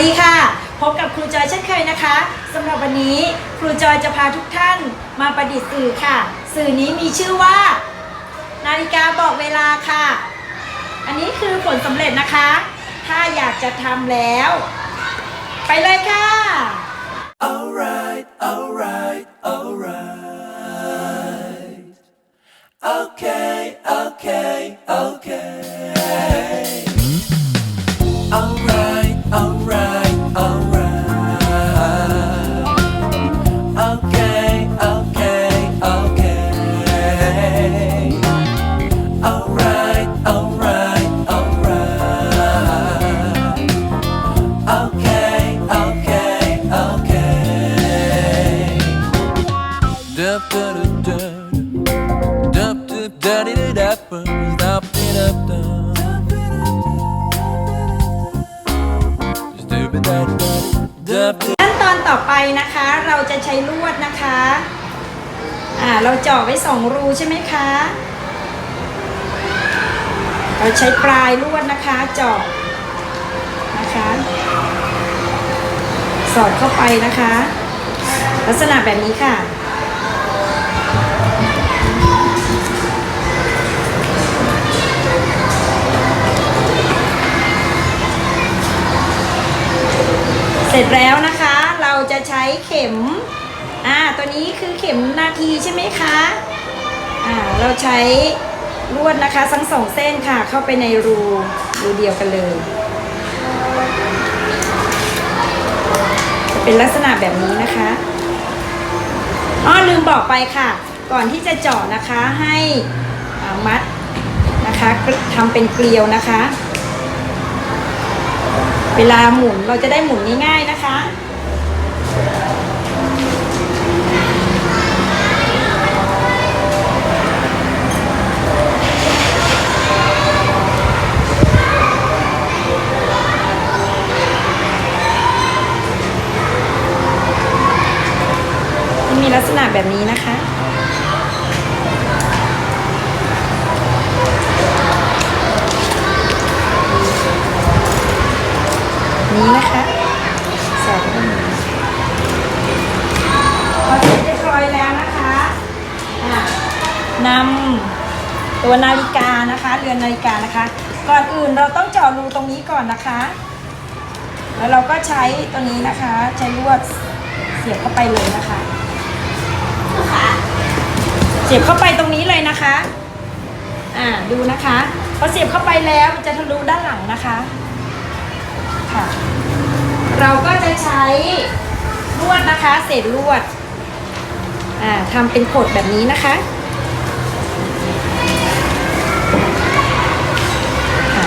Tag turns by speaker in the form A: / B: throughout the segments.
A: ดีค่ะ พบกับครูจอยเช่นเคยนะคะสำหรับวันนี้ครูจอยจะพาทุกท่านมาประดิษฐ์สื่อค่ะ สื่อนี้มีชื่อว่า นาฬิกาบอกเวลาค่ะ อันนี้คือผลสำเร็จนะคะ ถ้าอยากจะทำแล้ว ไปเลยค่ะ
B: Alright, alright, alright.
A: ขั้นตอนต่อไปนะคะเราจะใช้ลวดนะคะอ่าเราเจาะไว้สองรูใช่ไหมคะ เราใช้ปลายลวดนะคะเจาะนะคะ สอดเข้าไปนะคะ ลักษณะแบบนี้ค่ะ ร็จแล้วนะคะ เราจะใช้เข็ม อ่า ตัวนี้คือเข็มนาทีใช่ไหมคะ อ่า เราใช้ลวดนะคะทั้งสองเส้นค่ะ เข้าไปในรูรูเดียวกันเลย จะเป็นลักษณะแบบนี้นะคะอ้อลืมบอกไปค่ะ ก่อนที่จะเจาะนะคะให้มัดนะคะทำเป็นเกลียวนะคะ เวลาหมุนเราจะได้หมุนง่ายๆนะคะมันมีลักษณะแบบนี้นะคะ นี้นะคะสอดเข้าไปพอเสร็จเรียบร้อยแล้วนะคะอะนำตัวนาฬิกานะคะ เรือนนาฬิกานะคะ ก่อนอื่นเราต้องเจาะรูตรงนี้ก่อนนะคะ แล้วเราก็ใช้ตัวนี้นะคะ ใช้ลวดเสียบเข้าไปเลยนะคะ เสียบเข้าไปตรงนี้เลยนะคะ อ่าดูนะคะ พอเสียบเข้าไปแล้วมันจะทะลุด้านหลังนะคะ ค่ะ เราก็จะใช้ลวดนะคะ เศษลวด อ่าทำเป็นขดแบบนี้นะคะค่ะ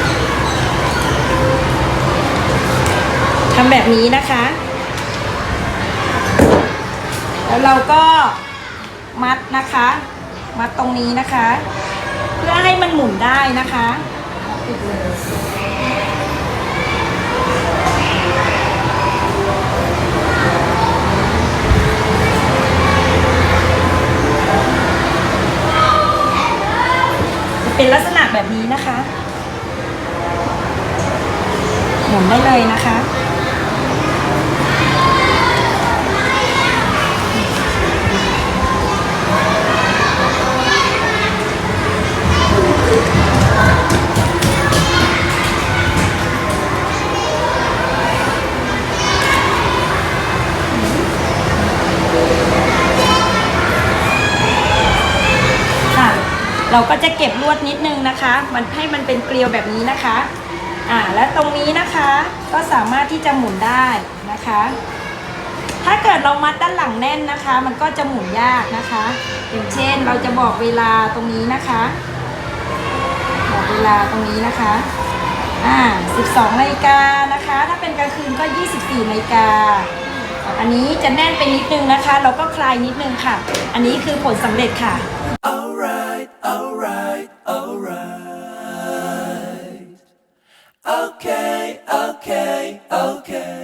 A: ทำแบบนี้นะคะ แล้วเราก็มัดนะคะ มัดตรงนี้นะคะ เพื่อให้มันหมุนได้นะคะ เป็นลักษณะแบบนี้นะคะ หมุนได้เลยนะคะ เราก็จะเก็บลวดนิดนึงนะคะ มันให้มันเป็นเกลียวแบบนี้นะคะ อ่า และตรงนี้นะคะก็สามารถที่จะหมุนได้นะคะ ถ้าเกิดเรามัดด้านหลังแน่นนะคะ มันก็จะหมุนยากนะคะ อย่างเช่นเราจะบอกเวลาตรงนี้นะคะ บอกเวลาตรงนี้นะคะ อ่า 12นาฬิกานะคะ ถ้าเป็นกลางคืนก็ 24นาฬิกาอันนี้จะแน่นไปนิดนึงนะคะ เราก็คลายนิดนึงค่ะ อันนี้คือผลสำเร็จค่ะ
B: right, all right, all right. Okay, okay, okay.